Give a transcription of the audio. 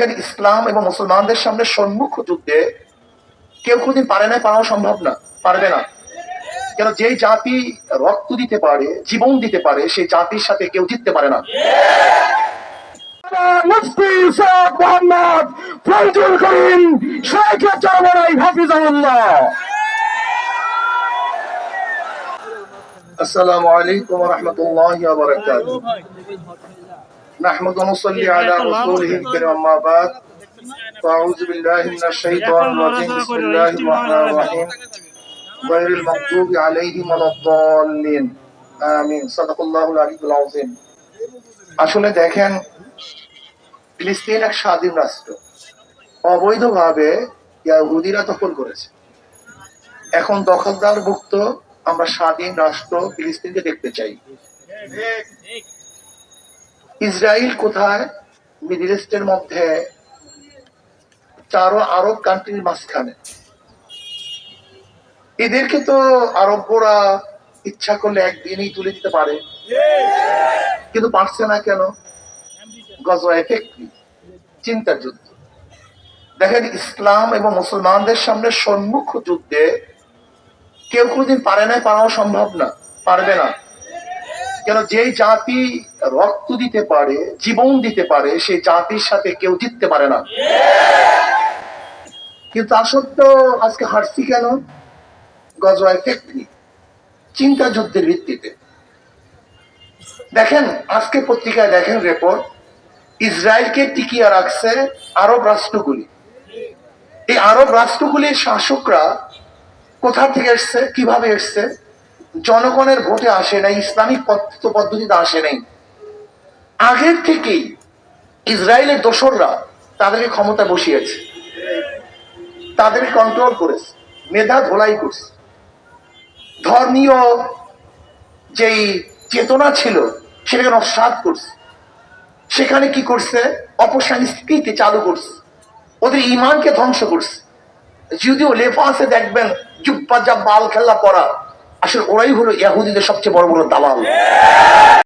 দেখেন ইসলাম এবং মুসলমানদের সামনে সম্মুখ যুদ্ধে কেউ কোনদিন পারে না পাওয়া সম্ভব না পারবে না। কেন? যে জাতি রক্ত দিতে পারে জীবন দিতে পারে সেই জাতির সাথে কেউ জিততে পারে না। আসসালামু আলাইকুম রহমতুল্লাহ রাহমাতুল্লাহি نحمد ونصلي على رسوله الكريم أما بعد فأعوذ بالله من الشيطان الرجيم بسم الله الرحمن الرحيم غير المغضوب عليهم ولا الضالين آمين صدق الله العلي العظيم আসলে দেখেন ফিলিস্তিন এক স্বাধীন রাষ্ট্র অবৈধভাবে ইয়াহুদিরা দখল করেছে এখন দখলদার মুক্ত আমরা স্বাধীন রাষ্ট্র ফিলিস্তিনকে দেখতে চাই ইসরায়েল কোথায়? মিডিল ইস্টের মধ্যে। চারো আরব কান্ট্রির মাঝখানে। এদেরকে তো আরবরা ইচ্ছা করলে একদিনই তুলে দিতে পারে। কিন্তু পারছে না কেন? চিন্তার যুদ্ধ। দেখেন ইসলাম এবং মুসলমানদের সামনে সম্মুখ যুদ্ধে কেউ কোনদিন পারে না পাওয়া সম্ভব না, পারবে না। কেন যেই জাতি রক্ত দিতে পারে, জীবন দিতে পারে, সেই জাতির সাথে কেউ জিততে পারে না। কিন্তু আসত্ত্বেও আজকে হারছি কেন? গজওয়া এফেক্ট চিন্তা যুদ্ধের ভিত্তিতে। দেখেন, আজকে পত্রিকায় দেখেন রিপোর্ট ইসরায়েলকে টিকিয়ে রাখছে আরব রাষ্ট্রগুলি। এই আরব রাষ্ট্রগুলির শাসকরা কোথা থেকে এসছে, কীভাবে এসছে? জনগণের ভোটে আসে নাই, ইসলামিক পদ্ধতিতে আসে নাই। আগের থেকেই ইসরায়েলের দোসররা তাদেরকে ক্ষমতা বসিয়েছে। তাদেরকে কন্ট্রোল করেছে, মেধা ধোলাই করছে। ধর্মীয় যেই চেতনা ছিল, সেটাকে নস্বাত করছে। সেখানে কি করছে? অপসংস্কৃতি চালু করছে। ওদের ইমানকে ধ্বংস করছে। যদিও লেফাসে দেখবেন, জুব্বা যা বাল খেলা পড়া আসলে ওরাই হলো ইয়াহুদিদের সবচেয়ে বড় বড় দালাল।